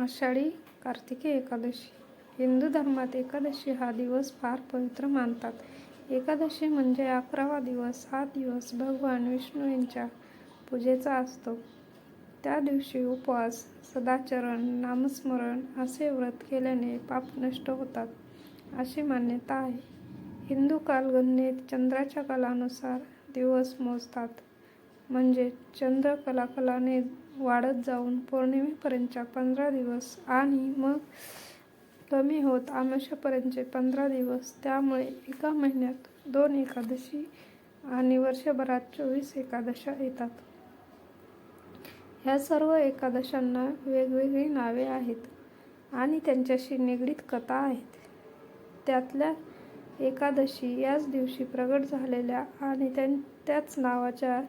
आषाढी कार्तिकी एकादशी. हिंदू धर्मात एकादशी हा दिवस फार पवित्र मानतात. एकादशी म्हणजे अकरावा दिवस. हा दिवस भगवान विष्णू यांच्या पूजेचा असतो. त्या दिवशी उपवास सदाचरण नामस्मरण असे व्रत केल्याने पाप नष्ट होतात अशी मान्यता आहे. हिंदू कालगणनेत चंद्राच्या कालानुसार दिवस मोजतात. म्हणजे चंद्र कलाकलाने वाढत जाऊन पौर्णिमेपर्यंतच्या पंधरा दिवस आणि मग कमी होत आमाशापर्यंतचे पंधरा दिवस. त्यामुळे एका महिन्यात दोन एकादशी आणि वर्षभरात चोवीस एकादशा येतात. ह्या सर्व एकादशांना वेगवेगळी नावे आहेत आणि त्यांच्याशी निगडीत कथा आहेत. त्यातल्या एकादशी याच दिवशी प्रगट झालेल्या आणि त्यां त्याच नावाच्या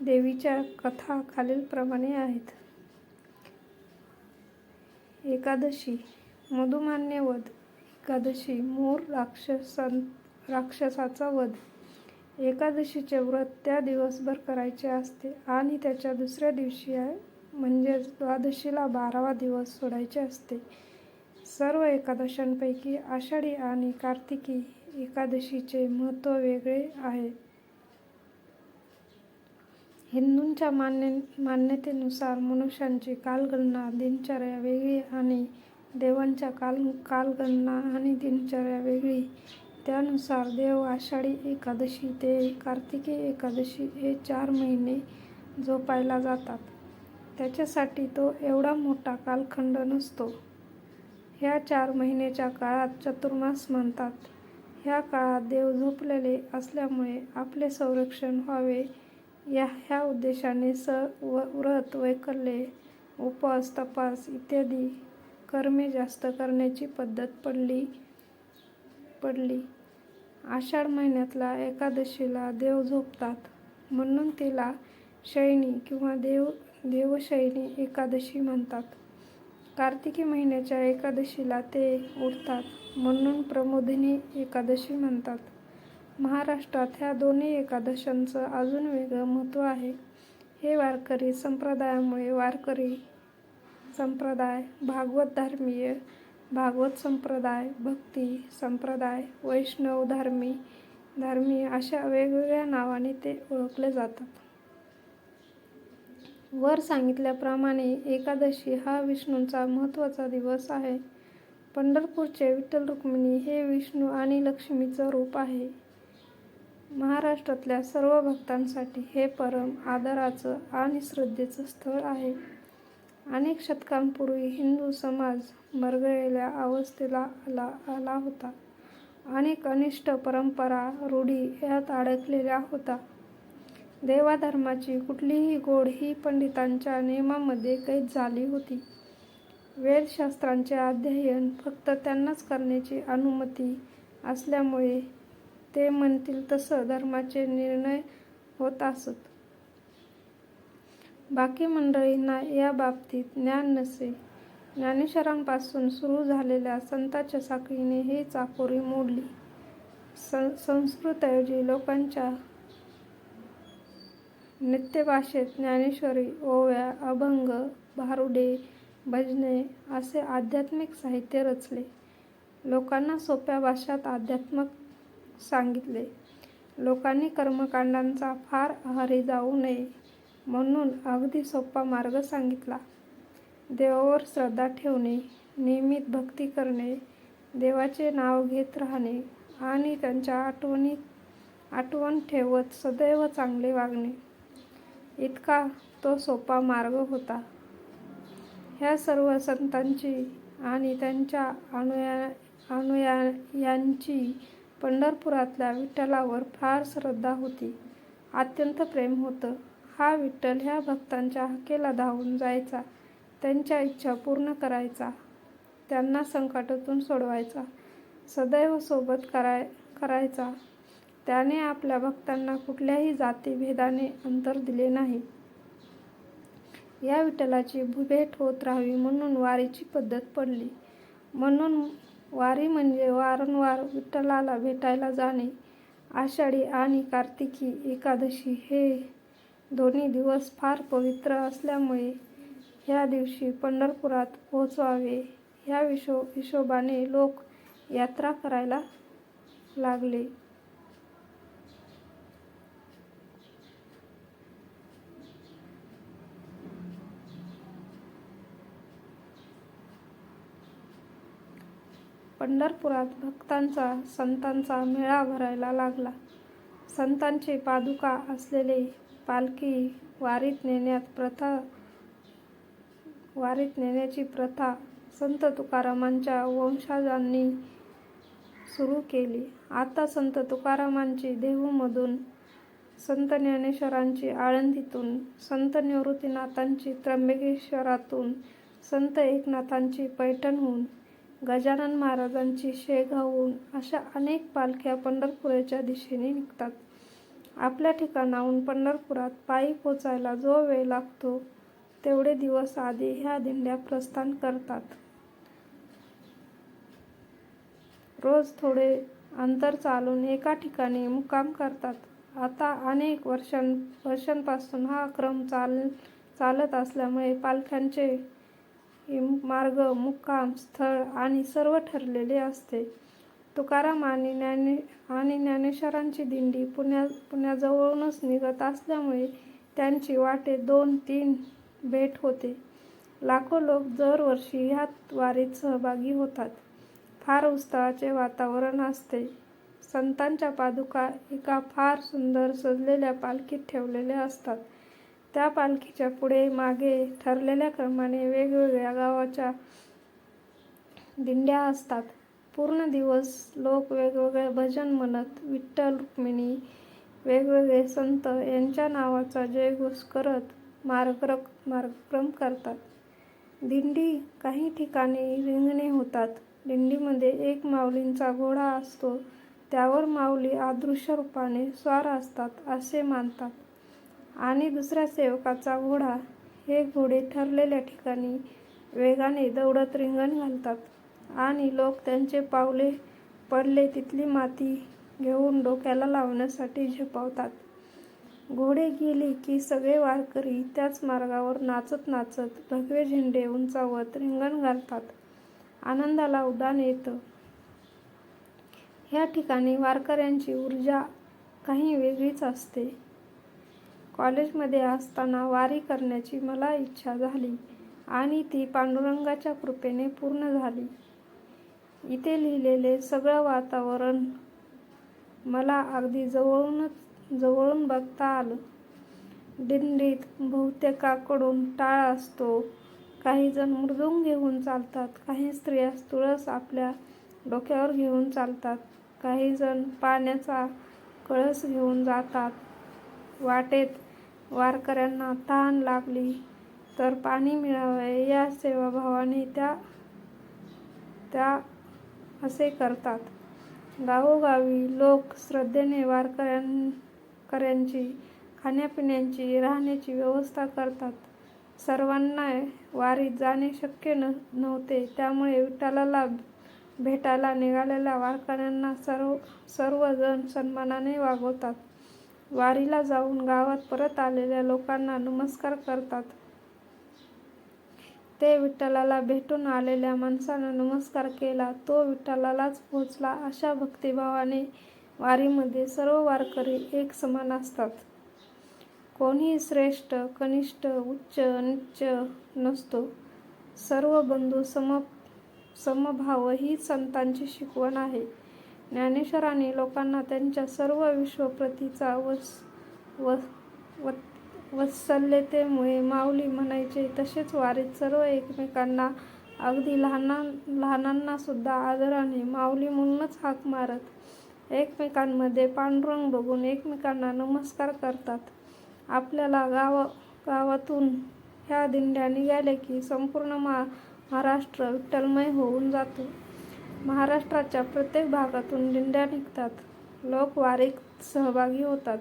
देवीच्या कथा खालीलप्रमाणे आहेत. एकादशी मधुमान्य वध. एकादशी मोर राक्षसां राक्षसाचा वध. एकादशीचे व्रत त्या दिवसभर करायचे असते आणि त्याच्या दुसऱ्या दिवशी म्हणजेच द्वादशीला बारावा दिवस सोडायचे असते. सर्व एकादशांपैकी आषाढी आणि कार्तिकी एकादशीचे महत्त्व वेगळे आहे. हिंदूंच्या मान्य मान्यतेनुसार मनुष्यांची कालगणना दिनचर्या वेगळी आणि देवांच्या काल कालगणना आणि दिनचर्या वेगळी. त्यानुसार देव आषाढी एकादशी ते कार्तिकी एकादशी हे चार महिने झोपायला जातात. त्याच्यासाठी तो एवढा मोठा कालखंड नसतो. ह्या चार महिन्याच्या काळात चतुर्मास म्हणतात. ह्या काळात देव झोपलेले असल्यामुळे आपले संरक्षण व्हावे. या ह्या उद्देशाने स व व्रत वैकल्ये उपवास तपास इत्यादी कर्मे जास्त करण्याची पद्धत पडली पडली. आषाढ महिन्यातला एकादशीला देव झोपतात. म्हणून तिला शैनी किंवा देव देवशैनी एकादशी म्हणतात. कार्तिकी महिन्याच्या एकादशीला ते उठतात म्हणून प्रमोदिनी एकादशी म्हणतात. महाराष्ट्रात ह्या दोन्ही एकादशांचं अजून वेगळं महत्त्व आहे. हे वारकरी संप्रदायामुळे वारकरी संप्रदाय भागवत धर्मीय भागवत संप्रदाय भक्ती संप्रदाय वैष्णव धर्मी धर्मीय अशा वेगवेगळ्या नावाने ते ओळखले जातात. वर सांगितल्याप्रमाणे एकादशी हा विष्णूंचा महत्त्वाचा दिवस आहे. पंढरपूरचे विठ्ठल रुक्मिणी हे विष्णू आणि लक्ष्मीचं रूप आहे. महाराष्ट्रातल्या सर्व भक्तांसाठी हे परम आदराचं आणि श्रद्धेचं स्थळ आहे. अनेक शतकांपूर्वी हिंदू समाज मरगळलेल्या अवस्थेला आला आला होता. अनेक अनिष्ट परंपरा रूढी यात अडकलेल्या होता. देवाधर्माची कुठलीही गोड ही पंडितांच्या नियमामध्ये कैद झाली होती. वेदशास्त्रांचे अध्ययन फक्त त्यांनाच करण्याची अनुमती असल्यामुळे ते म्हणतील तसं धर्माचे निर्णय होत असत. बाकी मंडळींना या बाबतीत ज्ञान नसे. ज्ञानेश्वरांपासून सुरू झालेल्या संतांच्या साखळीने ही चाकोरी मोडली. सं संस्कृतऐवजी लोकांच्या नित्यभाषेत ज्ञानेश्वरी ओव्या अभंग भारुडे भजने असे आध्यात्मिक साहित्य रचले. लोकांना सोप्या भाषात अध्यात्मक सांगितले. लोकांनी कर्मकांडांचा फार आहारी जाऊ नये म्हणून अगदी सोपा मार्ग सांगितला. देवावर श्रद्धा ठेवणे नियमित भक्ती करणे देवाचे नाव घेत राहणे आणि त्यांच्या आठवणीत आठवण ठेवत सदैव चांगले वागणे. इतका तो सोपा मार्ग होता. ह्या सर्व संतांची आणि त्यांच्या अनुया अनुयायांची पंढरपुरातल्या विठ्ठलावर फार श्रद्धा होती. अत्यंत प्रेम होतं. हा विठ्ठल ह्या भक्तांच्या हाकेला धावून जायचा त्यांच्या इच्छा पूर्ण करायचा त्यांना संकटातून सोडवायचा सदैव सोबत कराय करायचा. त्याने आपल्या भक्तांना कुठल्याही जातीभेदाने अंतर दिले नाही. या विठ्ठलाची भेट होत राहावी म्हणून वारीची पद्धत पडली. म्हणून वारी म्हणजे वारंवार विठ्ठलाला भेटायला जाणे आषाढी आणि कार्तिकी एकादशी हे दोन्ही दिवस फार पवित्र असल्यामुळे ह्या दिवशी पंढरपुरात पोहोचवावे. ह्या विशो हिशोबाने लोक यात्रा करायला लागले. पंढरपुरात भक्तांचा संतांचा मेळा भरायला लागला. संतांची पादुका असलेले पालखी वारीत नेण्यात प्रथा वारीत नेण्याची प्रथा संत तुकारामांच्या वंशजांनी सुरू केली. आता संत तुकारामांची देहूमधून संत ज्ञानेश्वरांची आळंदीतून संत निवृत्तीनाथांची त्र्यंबकेश्वरातून संत एकनाथांची पैठणहून गजानन महाराजांची शेगावहून अशा अनेक पालख्या पंढरपुराच्या दिशेने निघतात. आपल्या ठिकाणाहून पंढरपुरात पायी पोचायला जो वेळ लागतो तेवढे दिवस आधी ह्या दिंड्या प्रस्थान करतात. रोज थोडे अंतर चालून एका ठिकाणी मुक्काम करतात. आता अनेक वर्षां वर्षांपासून हा क्रम चाल चालत असल्यामुळे पालख्यांचे मार्ग मुक्काम स्थळ आणि सर्व ठरलेले असते. तुकाराम आणि ज्ञाने आणि ज्ञानेश्वरांची दिंडी पुण्या पुण्याजवळूनच निघत असल्यामुळे त्यांची वाटे दोन तीन भेट होते. लाखो लोक दरवर्षी ह्यात वारीत सहभागी होतात. फार उत्साहाचे वातावरण असते. संतांच्या पादुका एका फार सुंदर सजलेल्या पालखीत ठेवलेल्या असतात. त्या पालखीच्या पुढे मागे ठरलेल्या क्रमाने वेगवेगळ्या गावाच्या दिंड्या असतात. पूर्ण दिवस लोक वेगवेगळे भजन म्हणत विठ्ठल रुक्मिणी वेगवेगळे संत यांच्या नावाचा जयघोष करत मार्गरक मार्गक्रम करतात. दिंडी काही ठिकाणी रिंगणे होतात. दिंडीमध्ये एक माऊलींचा घोडा असतो. त्यावर माऊली अदृश्य रूपाने स्वार असतात असे मानतात. आणि दुसऱ्या सेवकाचा घोडा हे घोडे ठरलेल्या ठिकाणी वेगाने दौडत रिंगण घालतात. आणि लोक त्यांचे पावले पडले तिथली माती घेऊन डोक्याला लावण्यासाठी झेपावतात. घोडे गेले की सगळे वारकरी त्याच मार्गावर नाचत नाचत भगवे झेंडे उंचावत रिंगण घालतात. आनंदाला उदान येतं. ह्या ठिकाणी वारकऱ्यांची ऊर्जा काही वेगळीच असते. कॉलेजमध्ये असताना वारी करण्याची मला इच्छा झाली आणि ती पांडुरंगाच्या कृपेने पूर्ण झाली. इथे लिहिलेले सगळं वातावरण मला अगदी जवळूनच जवळून बघता आलं. दिंडीत बहुतेकाकडून टाळ असतो. काही जण मृदुंग घेऊन चालतात काही स्त्रिया तुळस आपल्या डोक्यावर घेऊन चालतात काही जण पाण्याचा कळस घेऊन जातात. वाटेत वारकऱ्यांना तहान लागली तर पाणी मिळावे. या सेवाभावाने त्या त्या असे करतात. गावोगावी लोक श्रद्धेने वारकऱ्यांची खाण्यापिण्याची राहण्याची व्यवस्था करतात. सर्वांना वारीत जाणे शक्य न नव्हते. त्यामुळे विठ्ठलाला भेटायला निघालेल्या वारकऱ्यांना सर्व सर्वजण सन्मानाने वागवतात. वारीला जाऊन गावात परत आलेल्या लोकांना नमस्कार करतात. ते विठ्ठलाला भेटून आलेल्या माणसानं नमस्कार केला. तो विठ्ठलालाच पोचला अशा भक्तिभावाने वारीमध्ये सर्व वारकरी एक समान असतात. कोणी श्रेष्ठ कनिष्ठ उच्च नीच नसतो. सर्व बंधू सम समभाव ही संतांची शिकवण आहे. ज्ञानेश्वरांनी लोकांना त्यांच्या सर्व विश्वप्रतीचा वस व वत्सल्यतेमुळे माऊली म्हणायचे तसेच वारीत सर्व एकमेकांना अगदी लहाना लहानांनासुद्धा आदराने माऊली म्हणूनच हाक मारत एकमेकांमध्ये पांडुरंग बघून एकमेकांना नमस्कार करतात. आपल्याला गाव गावातून ह्या दिंड्या निघाल्या की संपूर्ण मा महाराष्ट्र विठ्ठलमय होऊन जातो. महाराष्ट्राच्या प्रत्येक भागातून दिंड्या निघतात. लोक वारीत सहभागी होतात.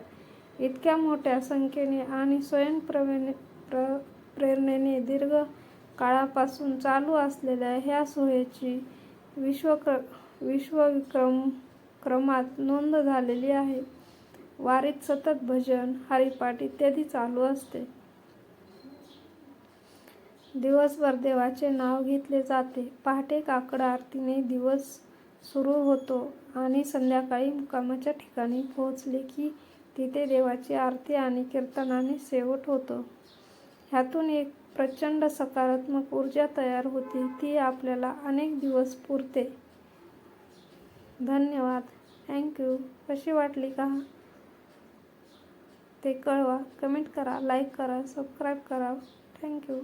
इतक्या मोठ्या संख्येने आणि स्वयंप्रवेने प्र प्रेरणेने दीर्घ काळापासून चालू असलेल्या ह्या सोहेची विश्वक्र विश्वविक्रम क्रमात नोंद झालेली आहे. वारीत सतत भजन हरिपाठ इत्यादी चालू असते. दिवसभर देवाचे नाव घेतले जाते. पहाटे काकड आरतीने दिवस सुरू होतो आणि संध्याकाळी मुक्कामाच्या ठिकाणी पोहोचले की तिथे देवाची आरती आणि कीर्तनाने शेवट होतो. ह्यातून एक प्रचंड सकारात्मक ऊर्जा तयार होते. ती आपल्याला अनेक दिवस पुरते. धन्यवाद. थँक्यू कशी वाटली कथा ते कळवा. कमेंट करा. लाईक करा. सबस्क्राईब करा. थँक्यू